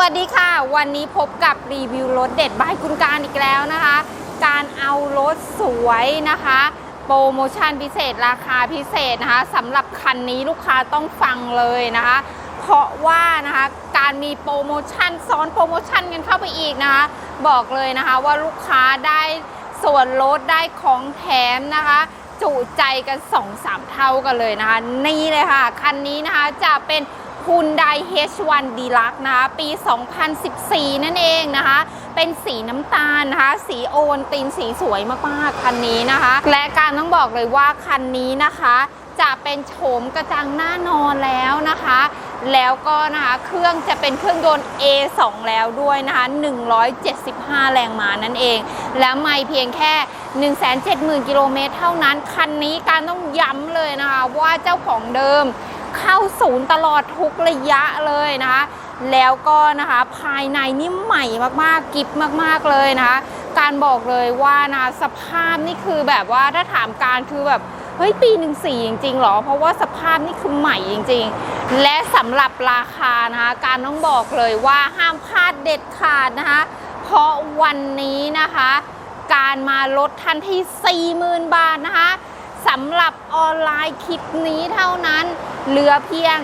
วัสดีค่ะ วันนี้พบกับรีวิวรถเด็ดบายคุณการอีกแล้วนะคะ การเอารถสวยนะคะ โปรโมชั่นพิเศษราคาพิเศษนะคะสำหรับคันนี้ลูกค้าต้องฟังเลยนะคะ เพราะว่านะคะการมีโปรโมชั่นซ้อนโปรโมชั่นกันเข้าไปอีกนะคะ บอกเลยนะคะว่าลูกค้าได้ส่วนลดได้ของแถมนะคะจุใจกัน 2-3 เท่ากันเลยนะคะ นี่เลยค่ะ คันนี้นะคะจะเป็น Hyundai H1 Deluxe นะคะปี 2014 นั่นเองนะคะ เป็นสีน้ำตาลนะคะ สีโอวัลตินสีสวยมากๆ คันนี้นะคะ และการต้องบอกเลยว่าคันนี้นะคะ จะเป็นโฉมกระจังหน้านอนแล้วนะคะ แล้วก็นะคะเครื่องจะเป็นเครื่องยนต์ A2 แล้วด้วยนะคะ 175 แรงม้านั่นเอง แล้วไม่เพียงแค่170,000 กิโลเมตรเท่านั้น คันนี้การต้องย้ำเลยนะคะว่าเจ้าของเดิม เข้าศูนย์ตลอดทุกระยะเลยนะคะ แล้วก็นะคะภายในนี่ใหม่มากๆกิฟมากๆเลยนะคะ การบอกเลยว่านะสภาพนี่คือแบบว่าถ้าถามการคือแบบเฮ้ยปีหนึ่งสี่จริงๆหรอ เพราะว่าสภาพนี่คือใหม่จริง ๆ และสำหรับราคานะคะการต้องบอกเลยว่าห้ามพลาดเด็ดขาดนะคะ เพราะวันนี้นะคะ การมาลดทันที่ 40,000 บาทนะคะสำหรับออนไลน์คลิปนี้เท่านั้น เหลือเพียง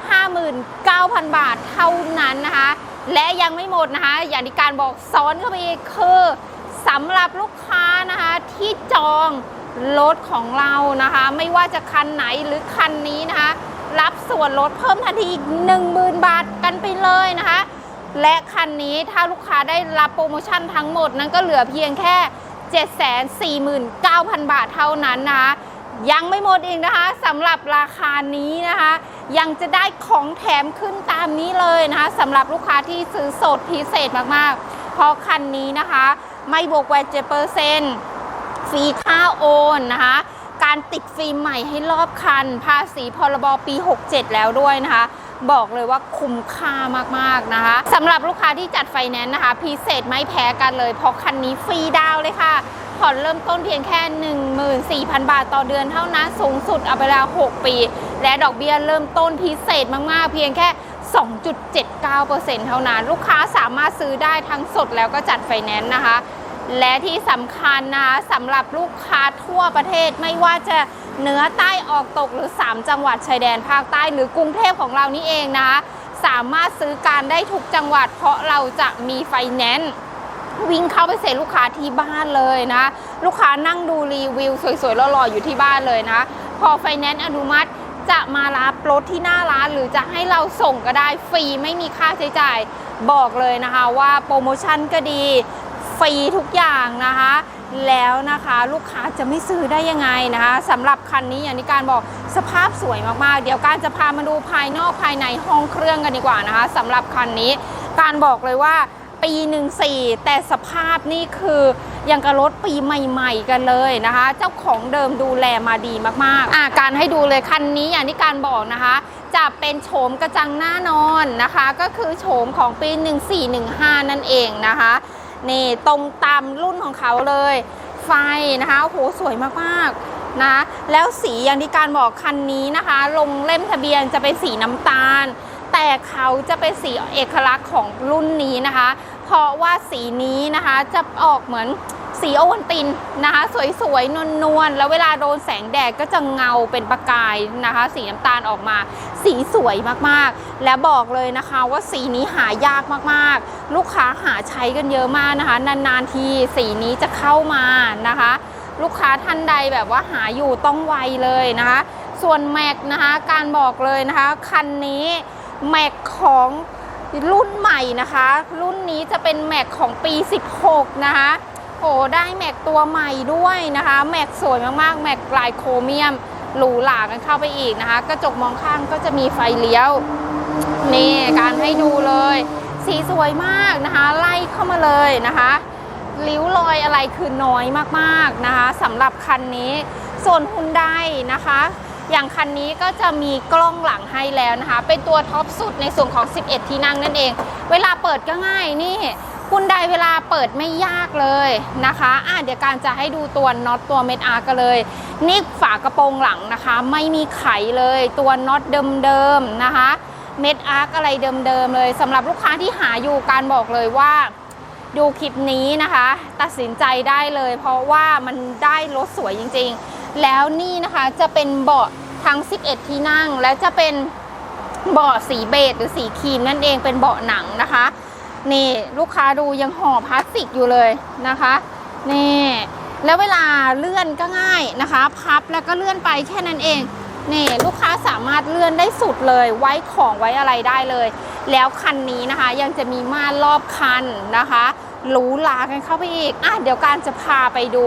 759,000 บาทเท่านั้นนะคะ และยังไม่หมดนะคะ อย่างที่การบอกซ้อนเข้าไปอีกคือสำหรับลูกค้านะคะที่จองรถของเรานะคะ ไม่ว่าจะคันไหนหรือคันนี้นะคะ รับส่วนลดเพิ่มทันทีอีก 10,000 บาทกันไปเลยนะคะ และคันนี้ถ้าลูกค้าได้รับโปรโมชั่นทั้งหมดนั้นก็เหลือเพียงแค่ 749,000 บาทเท่านั้นนะคะ ยังไม่หมดอีกนะคะสำหรับราคานี้นะคะ ยังจะได้ของแถมขึ้นตามนี้เลยนะคะสำหรับลูกค้าที่ซื้อสดพิเศษมากๆ เพราะคันนี้นะคะ ไม่บวกแวดเจเปอร์เซนฟรีค่าโอนนะคะ การติดฟิล์มใหม่ให้รอบคัน ภาษีพรบปี 67 แล้วด้วยนะคะบอกเลยว่าคุ้มค่ามากๆนะคะสำหรับลูกค้าที่จัดไฟแนนซ์นะคะ พิเศษไม่แพ้กันเลย เพราะคันนี้ฟรีดาวเลยค่ะ ผ่อนเริ่มต้นเพียงแค่ 14,000 บาทต่อเดือนเท่านั้น สูงสุดเอาไปแล้ว6ปี และดอกเบี้ยเริ่มต้นพิเศษมากๆ เพียงแค่ 2.79%เท่านั้น ลูกค้าสามารถซื้อได้ทั้งสดแล้วก็จัดไฟแนนซ์นะคะ และที่สำคัญนะคะสำหรับลูกค้าทั่วประเทศไม่ว่าจะเหนือใต้ออกตกหรือ 3 จังหวัดชายแดนภาคใต้หรือกรุงเทพของเรานี่เองนะคะสามารถซื้อการได้ทุกจังหวัดเพราะเราจะมีไฟแนนซ์ วิ่งเข้าไปเซ็นลูกค้าที่บ้านเลยนะ ลูกค้านั่งดูรีวิวสวยๆหล่อๆอยู่ที่บ้านเลยนะ พอไฟแนนซ์อนุมัติจะมารับรถที่หน้าร้านหรือจะให้เราส่งก็ได้ฟรีไม่มีค่าใช้จ่ายบอกเลยนะคะว่าโปรโมชั่นก็ดีฟรีทุกอย่างนะคะ แล้วนะคะลูกค้าจะไม่ซื้อได้ยังไงนะคะสำหรับคันนี้อย่างที่การบอกสภาพสวยมากๆ เดี๋ยวการจะพามาดูภายนอกภายในห้องเครื่องกันดีกว่านะคะสำหรับคันนี้การบอกเลยว่า ปีหนึ่งสี่แต่สภาพนี่คือยังกับรถปีใหม่ ๆ กันเลยนะคะ เจ้าของเดิมดูแลมาดีมากๆอะการให้ดูเลยคันนี้อย่างที่การบอกนะคะ จะเป็นโฉมกระจังหน้านอนนะคะ ก็คือโฉมของปี 1415 นั่นเองนะคะนี่ตรงตามรุ่นของเขาเลย ไฟนะคะโหสวยมากๆนะแล้วสีอย่างที่การบอกคันนี้นะคะ ลงเล่มทะเบียนจะเป็นสีน้ำตาล แต่เขาจะเป็นสีเอกลักษณ์ของรุ่นนี้นะคะ เพราะว่าสีนี้นะคะจะออกเหมือนสีโอวัลตินนะคะ สวยๆ นวลๆ แล้วเวลาโดนแสงแดดก็จะเงาเป็นประกายนะคะ สีน้ำตาลออกมา สีสวยมากๆ และบอกเลยนะคะว่าสีนี้หายากมากๆ ลูกค้าหาใช้กันเยอะมากนะคะ นานๆทีสีนี้จะเข้ามานะคะ ลูกค้าท่านใดแบบว่าหาอยู่ต้องไวเลยนะคะ ส่วนแม็กนะคะการบอกเลยนะคะ คันนี้แม็กของ รุ่นใหม่นะคะ รุ่นนี้จะเป็นแม็กของปี 16 นะคะโอ้ได้แม็กตัวใหม่ด้วยนะคะ แม็กสวยมากๆ แม็กลายโครเมียมหรูหรากันเข้าไปอีกนะคะ กระจกมองข้างก็จะมีไฟเลี้ยว นี่การให้ดูเลย สีสวยมากนะคะ ไล่เข้ามาเลยนะคะริ้วรอยอะไรคือน้อยมากๆนะคะสำหรับคันนี้ ส่วนฮุนไดนะคะ อย่างคันนี้ก็จะมีกล้องหลังให้แล้วนะคะ เป็นตัวท็อปสุดในส่วนของ 11 ที่นั่งนั่นเอง เวลาเปิดก็ง่ายนี่ฮุนไดเวลาเปิดไม่ยากเลยนะคะอะเดี๋ยวการจะให้ดูตัวน็อตตัวเม็ดอาร์กันเลย นี่ฝากระโปรงหลังนะคะ ไม่มีไขเลย ตัวน็อตเดิมๆนะคะ เม็ดอาร์คอะไรเดิมๆเลยสำหรับลูกค้าที่หาอยู่การบอกเลยว่าดูคลิปนี้นะคะ ตัดสินใจได้เลย เพราะว่ามันได้รถสวยจริงๆ แล้วนี่นะคะจะเป็นเบาะ ทั้ง 11 ที่นั่งและจะเป็นเบาะสีเบจหรือสีครีมนั่นเองเป็นเบาะหนังนะคะ นี่ลูกค้าดูยังห่อพลาสติกอยู่เลยนะคะนี่แล้วเวลาเลื่อนก็ง่ายนะคะ พับแล้วก็เลื่อนไปแค่นั้นเองนี่ลูกค้าสามารถเลื่อนได้สุดเลย ไว้ของไว้อะไรได้เลย แล้วคันนี้นะคะยังจะมีม่านรอบคันนะคะหรูหรากันเข้าไปอีกอะเดี๋ยวการจะพาไปดู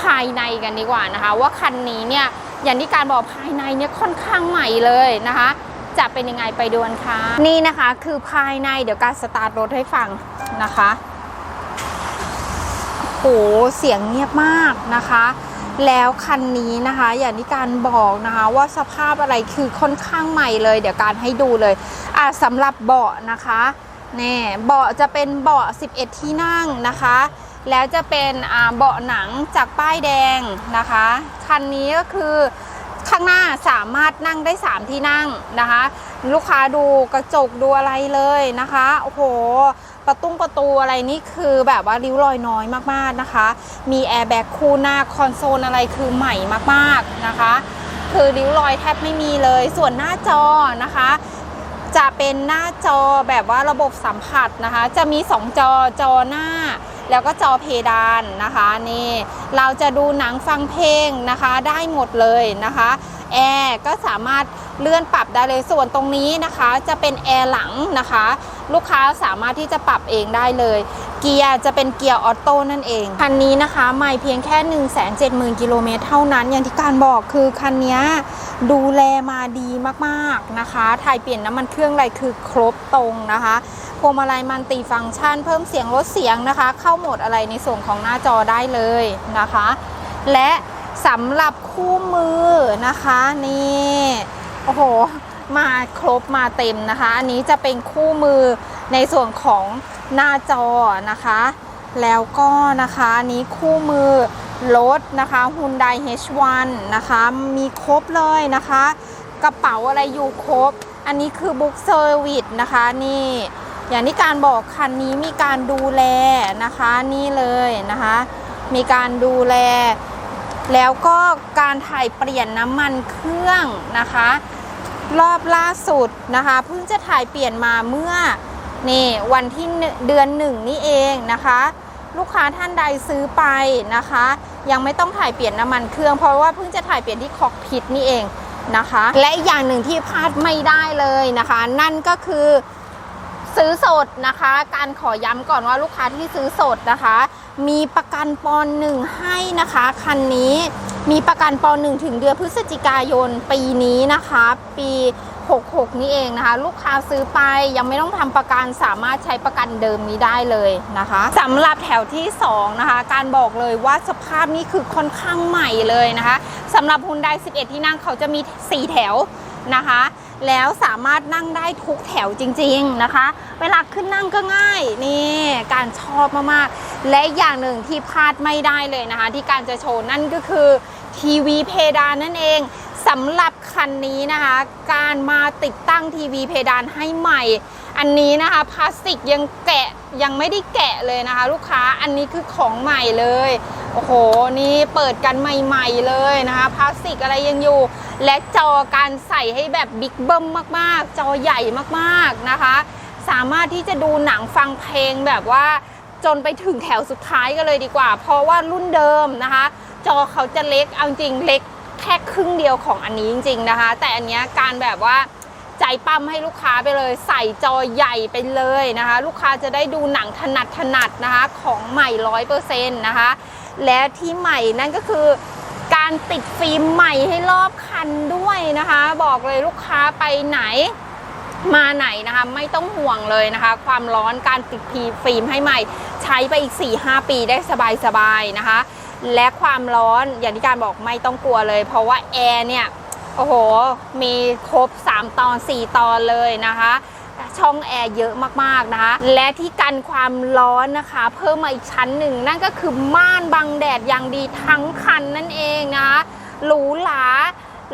ภายในกันดีกว่านะคะ ว่าคันนี้เนี่ย อย่างที่การบอกภายในเนี่ยค่อนข้างใหม่เลยนะคะ จะเป็นยังไงไปดูกันค่ะ นี่นะคะคือภายในเดี๋ยวการสตาร์ทรถให้ฟังนะคะโหเสียงเงียบมากนะคะ แล้วคันนี้นะคะ อย่างที่การบอกนะคะว่าสภาพอะไรคือค่อนข้างใหม่เลย เดี๋ยวการให้ดูเลยอะสำหรับเบาะนะคะนี่เบาะจะเป็นเบาะ 11 ที่นั่งนะคะ แล้วจะเป็นเบาะหนังจากป้ายแดงนะคะ คันนี้ก็คือข้างหน้าสามารถนั่งได้ 3 ที่นั่งนะคะ ลูกค้าดูกระจกดูอะไรเลยนะคะโอ้โหประตุ้งประตูอะไรนี่คือแบบว่าริ้วรอยน้อยมากๆนะคะ มีแอร์แบ็กคู่หน้าคอนโซลอะไรคือใหม่มากๆนะคะ คือริ้วรอยแทบไม่มีเลยส่วนหน้าจอนะคะ จะเป็นหน้าจอแบบว่าระบบสัมผัสนะคะ จะมี 2 จอจอหน้า แล้วก็จอเพดานนะคะนี่เราจะดูหนังฟังเพลงนะคะได้หมดเลยนะคะแอร์ก็สามารถเลื่อนปรับได้เลยส่วนตรงนี้นะคะ จะเป็นแอร์หลังนะคะ ลูกค้าสามารถที่จะปรับเองได้เลย เกียร์จะเป็นเกียร์ออโต้นั่นเอง คันนี้นะคะไม่เพียงแค่ 1 7 0 0 0 0กิโลเมตรเท่านั้น อย่างที่การบอกคือคันนี้ดูแลมาดีมากๆนะคะถ่ายเปลี่ยนน้ำมันเครื่องอะไรคือครบตรงนะคะพวงมาลัยมันติฟังก์ชัน เพิ่มเสียงลดเสียงนะคะ เข้าโหมดอะไรในส่วนของหน้าจอได้เลยนะคะ และสำหรับคู่มือนะคะนี่โอ้โหมาครบมาเต็มนะคะ อันนี้จะเป็นคู่มือ ในส่วนของหน้าจอนะคะ แล้วก็นะคะอันนี้คู่มือรถนะคะ Hyundai H1 นะคะ มีครบเลยนะคะ กระเป๋าอะไรอยู่ครบ อันนี้คือบุ๊กเซอร์วิสนะคะนี่อย่างที่การบอกคันนี้มีการดูแลนะคะนี่เลยนะคะ มีการดูแล แล้วก็การถ่ายเปลี่ยนน้ำมันเครื่องนะคะ รอบล่าสุดนะคะเพิ่งจะถ่ายเปลี่ยนมาเมื่อ นี่วันที่เดือนหนึ่งนี่เองนะคะ ลูกค้าท่านใดซื้อไปนะคะ ยังไม่ต้องถ่ายเปลี่ยนน้ำมันเครื่อง เพราะว่าเพิ่งจะถ่ายเปลี่ยนที่คอกพิทนี่เองนะคะ และอีกอย่างหนึ่งที่พลาดไม่ได้เลยนะคะ นั่นก็คือซื้อสดนะคะ การขอย้ำก่อนว่าลูกค้าที่ซื้อสดนะคะ มีประกันปอนหนึ่งให้นะคะคันนี้มีประกันปอนหนึ่งถึงเดือนพฤศจิกายนปีนี้นะคะ ปี 66 นี่เองนะคะ ลูกค้าซื้อไปยังไม่ต้องทำประกันสามารถใช้ประกันเดิมนี้ได้เลยนะคะสำหรับแถวที่ 2 นะคะ การบอกเลยว่าสภาพนี้คือค่อนข้างใหม่เลยนะคะสำหรับ Hyundai 11 ที่นั่งเขาจะมี 4 แถวนะคะแล้วสามารถนั่งได้ทุกแถวจริงๆนะคะ เวลาขึ้นนั่งก็ง่ายนี่การชอบมากๆ และอย่างหนึ่งที่พลาดไม่ได้เลยนะคะ ที่การจะโชว์นั่นก็คือทีวีเพดานนั่นเอง สำหรับคันนี้นะคะ การมาติดตั้งทีวีเพดานให้ใหม่ อันนี้นะคะพลาสติกยังแกะยังไม่ได้แกะเลยนะคะ ลูกค้าอันนี้คือของใหม่เลย โอ้โห นี่เปิดกันใหม่ๆเลยนะคะพลาสติกอะไรยังอยู่ และจอการใส่ให้แบบบิ๊กเบิ้มมากๆ จอใหญ่มากๆนะคะ สามารถที่จะดูหนังฟังเพลงแบบว่าจนไปถึงแถวสุดท้ายกันเลยดีกว่า เพราะว่ารุ่นเดิมนะคะ จอเขาจะเล็กเอาจริงเล็ก แค่ครึ่งเดียวของอันนี้จริง ๆนะคะ แต่อันเนี้ยการแบบว่าใจปั๊มให้ลูกค้าไปเลย ใส่จอใหญ่ไปเลยนะคะ ลูกค้าจะได้ดูหนังถนัดถนัดนะคะ ของใหม่ร้อยเปอร์เซ็นต์นะคะ และที่ใหม่นั่นก็คือการติดฟิล์มใหม่ให้รอบคันด้วยนะคะ บอกเลยลูกค้าไปไหนมาไหนนะคะไม่ต้องห่วงเลยนะคะ ความร้อนการติดฟิล์มให้ใหม่ ใช้ไปอีก 4-5 ปีได้สบายๆนะคะ และความร้อนอย่างที่การบอกไม่ต้องกลัวเลย เพราะว่าแอร์เนี่ยโอ้โห มีครบ 3 ตอน 4 ตอนเลยนะคะ ช่องแอร์เยอะมากๆนะคะ และที่กันความร้อนนะคะ เพิ่มมาอีกชั้นหนึ่ง นั่นก็คือม่านบังแดดอย่างดีทั้งคันนั่นเองนะคะหรูหรา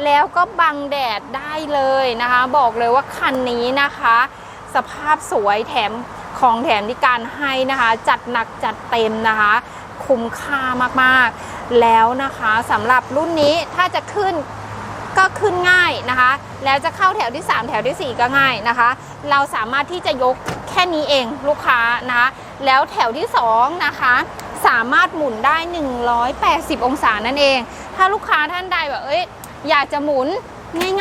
แล้วก็บังแดดได้เลยนะคะ บอกเลยว่าคันนี้นะคะ สภาพสวยแถมของแถมที่การให้นะคะ จัดหนักจัดเต็มนะคะ คุ้มค่ามากๆ แล้วนะคะสำหรับรุ่นนี้ถ้าจะขึ้นก็ขึ้นง่ายนะคะ แล้วจะเข้าแถวที่ 3 แถวทีสี่ 4 ก็ง่ายนะคะ เราสามารถที่จะยกแค่นี้เองลูกค้านะคะ แล้วแถวที่ 2 นะคะสามารถหมุนได้ 180 องศานั่นเอง ถ้าลูกค้าท่านใดแบบเอ้ยอยากจะหมุน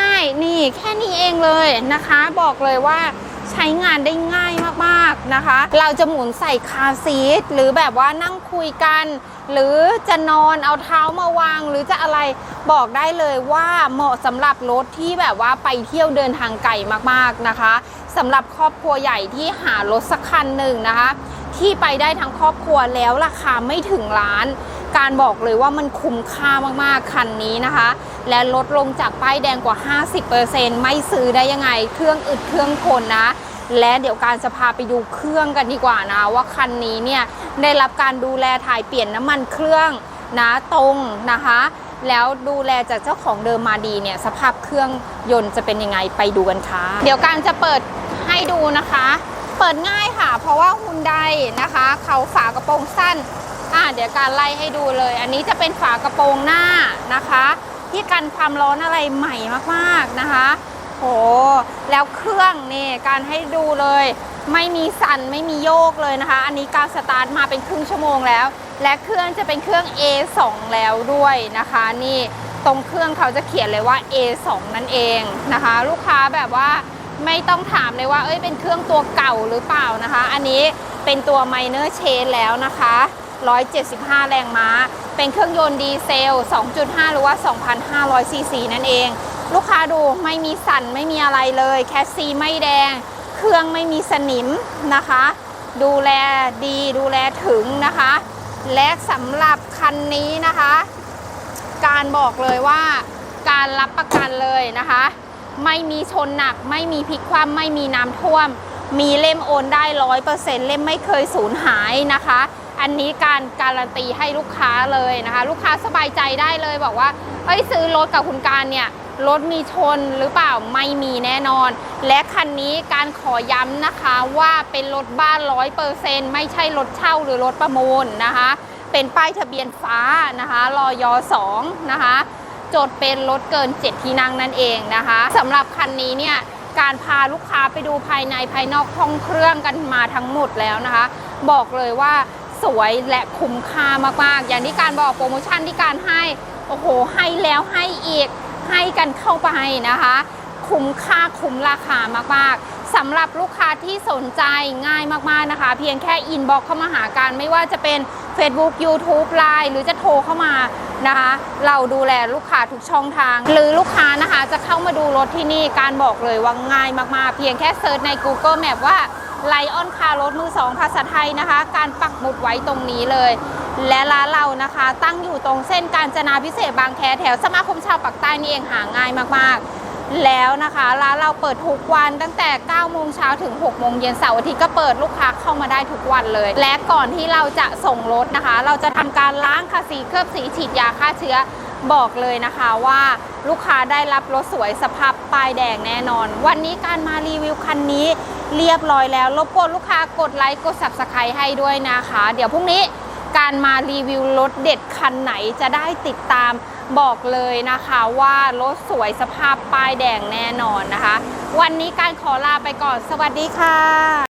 ง่าย ๆ นี่แค่นี้เองเลยนะคะ บอกเลยว่าใช้งานได้ง่าย นะคะ เราจะหมุนใส่คาซีทหรือแบบว่านั่งคุยกัน หรือจะนอนเอาเท้ามาวาง หรือจะอะไรบอกได้เลยว่าเหมาะสำหรับรถที่แบบว่าไปเที่ยวเดินทางไกลมากๆนะคะสำหรับครอบครัวใหญ่ที่หารถสักคันหนึ่งนะคะ ที่ไปได้ทั้งครอบครัวแล้วราคาไม่ถึงล้าน การบอกเลยว่ามันคุ้มค่ามากๆคันนี้นะคะ และลดลงจากป้ายแดงกว่า 50%ไม่ซื้อได้ยังไง เครื่องอึดเครื่องคนนะ และเดี๋ยวการจะพาไปดูเครื่องกันดีกว่านะว่าคันนี้เนี่ยได้รับการดูแลถ่ายเปลี่ยนน้ำมันเครื่องนะตรงนะคะ แล้วดูแลจากเจ้าของเดิมมาดีเนี่ยสภาพเครื่องยนต์จะเป็นยังไงไปดูกันค่ะ เดี๋ยวการจะเปิดให้ดูนะคะ เปิดง่ายค่ะ เพราะว่าฮุนไดนะคะเขาฝากระโปรงสั้นอ่าเดี๋ยวการไล่ให้ดูเลย อันนี้จะเป็นฝากระโปรงหน้านะคะ ที่กันความร้อนอะไรใหม่มากๆนะคะ โห แล้วเครื่องนี่การให้ดูเลย ไม่มีสั่นไม่มีโยกเลยนะคะ อันนี้การสตาร์ทมาเป็นครึ่งชั่วโมงแล้ว และเครื่องจะเป็นเครื่อง A2 แล้วด้วยนะคะ นี่ตรงเครื่องเขาจะเขียนเลยว่า A2 นั่นเองนะคะ ลูกค้าแบบว่าไม่ต้องถามเลยว่า เอ้ยเป็นเครื่องตัวเก่าหรือเปล่านะคะ อันนี้เป็นตัว minor c h a n g แล้วนะคะ 175 แรงม้า เป็นเครื่องยนต์ดีเซล 2.5 หรือว่า 2,500ซีซีนั่นเอง ลูกค้าดูไม่มีสั่นไม่มีอะไรเลย แคสซีไม่แดง เครื่องไม่มีสนิมนะคะ ดูแลดีดูแลถึงนะคะ และสำหรับคันนี้นะคะ การบอกเลยว่าการรับประกันเลยนะคะ ไม่มีชนหนัก ไม่มีพลิกคว่ำไม่มีน้ำท่วม มีเล่มโอนได้ร้อยเปอร์เซ็นต์เล่มไม่เคยสูญหายนะคะ อันนี้การการันตีให้ลูกค้าเลยนะคะ ลูกค้าสบายใจได้เลยบอกว่าเอ้ยซื้อรถกับคุณการเนี่ย รถมีชนหรือเปล่าไม่มีแน่นอน และคันนี้การขอย้ำนะคะว่าเป็นรถบ้านร้อยเปอร์เซ็นต์ไม่ใช่รถเช่าหรือรถประมูลนะคะ เป็นป้ายทะเบียนฟ้านะคะรอย2นะคะจดเป็นรถเกิน 7 ที่นั่งนั่นเองนะคะสำหรับคันนี้เนี่ยการพาลูกค้าไปดูภายในภายนอกห้องเครื่องกันมาทั้งหมดแล้วนะคะ บอกเลยว่าสวยและคุ้มค่ามากๆ อย่างที่การบอกโปรโมชั่นที่การให้ โอ้โห ให้แล้วให้อีก ให้กันเข้าไปนะคะ คุ้มค่าคุ้มราคามากๆสำหรับลูกค้าที่สนใจง่ายมากๆนะคะ เพียงแค่อินบ็อกเข้ามาหากันไม่ว่าจะเป็น Facebook YouTube Line หรือจะโทรเข้ามานะคะ เราดูแลลูกค้าทุกช่องทาง หรือลูกค้านะคะจะเข้ามาดูรถที่นี่การบอกเลยว่าง่ายมากๆ เพียงแค่เซิร์ชใน Google Map ว่าไลออนคารถมือสองภาษาไทยนะคะ การปักหมุดไว้ตรงนี้เลย และร้านเรานะคะ ตั้งอยู่ตรงเส้นการจนาพิเศษบางแคแถวสมาคมชาวปากใต้นี่เองหาง่ายมากๆ แล้วนะคะร้านเราเปิดทุกวันตั้งแต่ 9 โมงเช้าถึง 6 โมงเย็นเสาร์อาทิตย์ก็เปิดลูกค้าเข้ามาได้ทุกวันเลย และก่อนที่เราจะส่งรถนะคะ เราจะทำการล้างค่ะสีเคลือบสีฉีดยาฆ่าเชื้อบอกเลยนะคะว่าลูกค้าได้รับรถสวยสภาพป้ายแดงแน่นอน วันนี้การมารีวิวคันนี้เรียบร้อยแล้วรบกวนลูกค้ากดไลค์กด subscribe ให้ด้วยนะคะ เดี๋ยวพรุ่งนี้ การมารีวิวรถเด็ดคันไหนจะได้ติดตามบอกเลยนะคะว่ารถสวยสภาพป้ายแดงแน่นอนนะคะ วันนี้การขอลาไปก่อน สวัสดีค่ะ